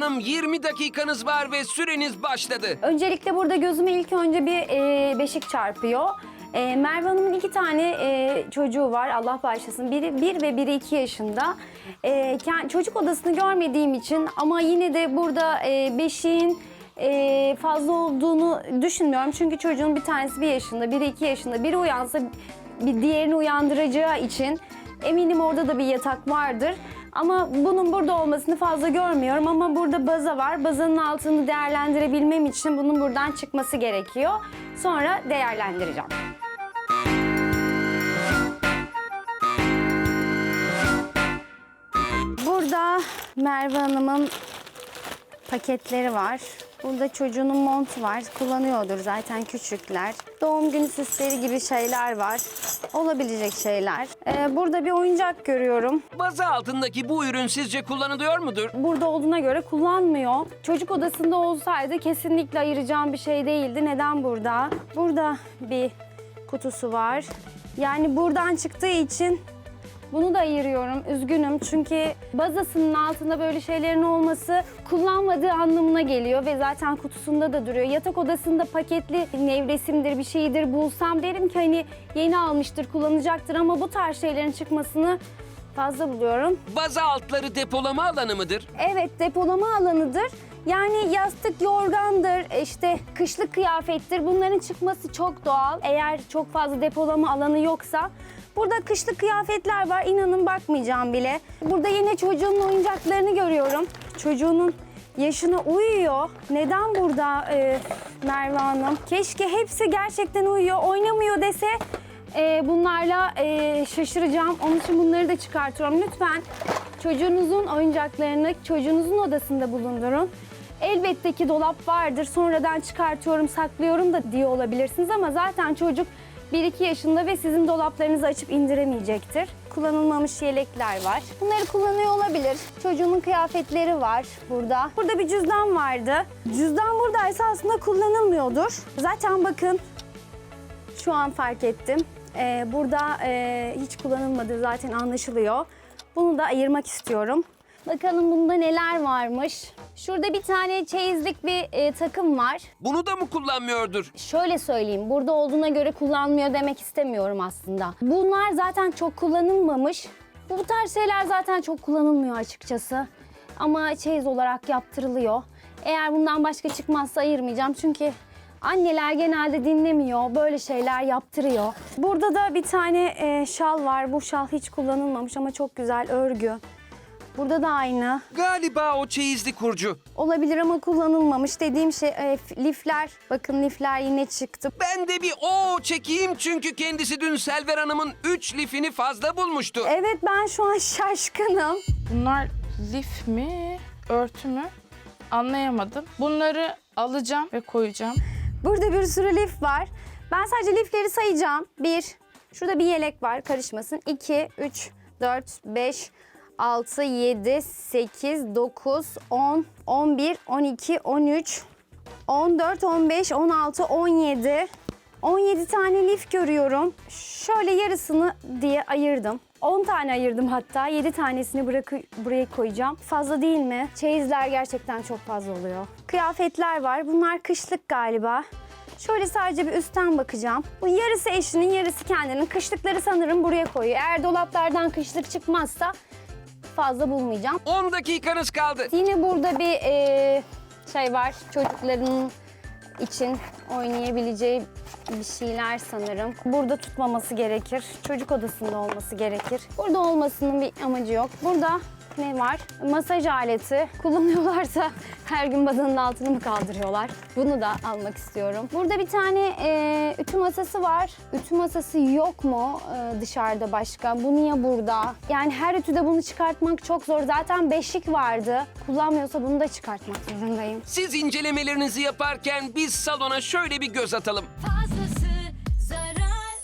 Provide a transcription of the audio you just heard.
Hanım 20 dakikanız var ve süreniz başladı. Öncelikle burada gözüme ilk önce bir e, beşik çarpıyor. E, Merve Hanım'ın iki tane e, çocuğu var Allah bağışlasın. Biri bir ve biri iki yaşında. E, kend- çocuk odasını görmediğim için ama yine de burada e, beşiğin e, fazla olduğunu düşünmüyorum. Çünkü çocuğun bir tanesi bir yaşında, biri iki yaşında. Biri uyansa bir diğerini uyandıracağı için eminim orada da bir yatak vardır. Ama bunun burada olmasını fazla görmüyorum ama burada baza var. Bazanın altını değerlendirebilmem için bunun buradan çıkması gerekiyor. Sonra değerlendireceğim. Burada Merve Hanım'ın paketleri var. Burada çocuğunun montu var. Kullanıyordur zaten küçükler. Doğum günü süsleri gibi şeyler var. Olabilecek şeyler. Ee, burada bir oyuncak görüyorum. Baza altındaki bu ürün sizce kullanılıyor mudur? Burada olduğuna göre kullanmıyor. Çocuk odasında olsaydı kesinlikle ayıracağım bir şey değildi. Neden burada? Burada bir kutusu var. Yani buradan çıktığı için bunu da ayırıyorum. Üzgünüm çünkü bazasının altında böyle şeylerin olması kullanmadığı anlamına geliyor ve zaten kutusunda da duruyor. Yatak odasında paketli nevresimdir bir şeydir bulsam derim ki hani yeni almıştır kullanacaktır ama bu tarz şeylerin çıkmasını fazla buluyorum. Baza altları depolama alanı mıdır? Evet depolama alanıdır. Yani yastık, yorgandır, işte kışlık kıyafettir. Bunların çıkması çok doğal. Eğer çok fazla depolama alanı yoksa. Burada kışlık kıyafetler var. İnanın bakmayacağım bile. Burada yine çocuğumun oyuncaklarını görüyorum. Çocuğunun yaşına uyuyor. Neden burada e, Merve Hanım? Keşke hepsi gerçekten uyuyor. Oynamıyor dese e, bunlarla e, şaşıracağım. Onun için bunları da çıkartıyorum. Lütfen çocuğunuzun oyuncaklarını çocuğunuzun odasında bulundurun. Elbette ki dolap vardır. Sonradan çıkartıyorum, saklıyorum da diye olabilirsiniz ama zaten çocuk 1-2 yaşında ve sizin dolaplarınızı açıp indiremeyecektir. Kullanılmamış yelekler var. Bunları kullanıyor olabilir. Çocuğumun kıyafetleri var burada. Burada bir cüzdan vardı. Cüzdan buradaysa aslında kullanılmıyordur. Zaten bakın şu an fark ettim. Ee, burada e, hiç kullanılmadığı zaten anlaşılıyor. Bunu da ayırmak istiyorum. Bakalım bunda neler varmış. Şurada bir tane çeyizlik bir e, takım var. Bunu da mı kullanmıyordur? Şöyle söyleyeyim, burada olduğuna göre kullanmıyor demek istemiyorum aslında. Bunlar zaten çok kullanılmamış. Bu tarz şeyler zaten çok kullanılmıyor açıkçası. Ama çeyiz olarak yaptırılıyor. Eğer bundan başka çıkmazsa ayırmayacağım çünkü anneler genelde dinlemiyor, böyle şeyler yaptırıyor. Burada da bir tane e, şal var. Bu şal hiç kullanılmamış ama çok güzel örgü. Burada da aynı. Galiba o çeyizli kurcu. Olabilir ama kullanılmamış. Dediğim şey e, lifler. Bakın lifler yine çıktı. Ben de bir o çekeyim çünkü kendisi dün Selver Hanım'ın 3 lifini fazla bulmuştu. Evet ben şu an şaşkınım. Bunlar lif mi, örtü mü? Anlayamadım. Bunları alacağım ve koyacağım. Burada bir sürü lif var. Ben sadece lifleri sayacağım. Bir, şurada bir yelek var karışmasın. İki, üç, dört, beş, altı, yedi, sekiz, dokuz, on, on bir, on iki, on üç, on dört, on beş, on altı, on yedi. 17 tane lif görüyorum. Şöyle yarısını diye ayırdım. 10 tane ayırdım hatta. 7 tanesini bırak buraya koyacağım. Fazla değil mi? Çeyizler gerçekten çok fazla oluyor. Kıyafetler var. Bunlar kışlık galiba. Şöyle sadece bir üstten bakacağım. Bu yarısı eşinin, yarısı kendinin. Kışlıkları sanırım buraya koyuyor. Eğer dolaplardan kışlık çıkmazsa fazla bulmayacağım. 10 dakikanız kaldı. Yine burada bir e, şey var. Çocukların için oynayabileceği bir şeyler sanırım. Burada tutmaması gerekir. Çocuk odasında olması gerekir. Burada olmasının bir amacı yok. Burada ne var? Masaj aleti. Kullanıyorlarsa her gün badanın altını mı kaldırıyorlar? Bunu da almak istiyorum. Burada bir tane e, ütü masası var. Ütü masası yok mu e, dışarıda başka? Bu niye burada? Yani her ütüde bunu çıkartmak çok zor. Zaten beşik vardı. Kullanmıyorsa bunu da çıkartmak zorundayım. Siz incelemelerinizi yaparken biz salona şöyle bir göz atalım.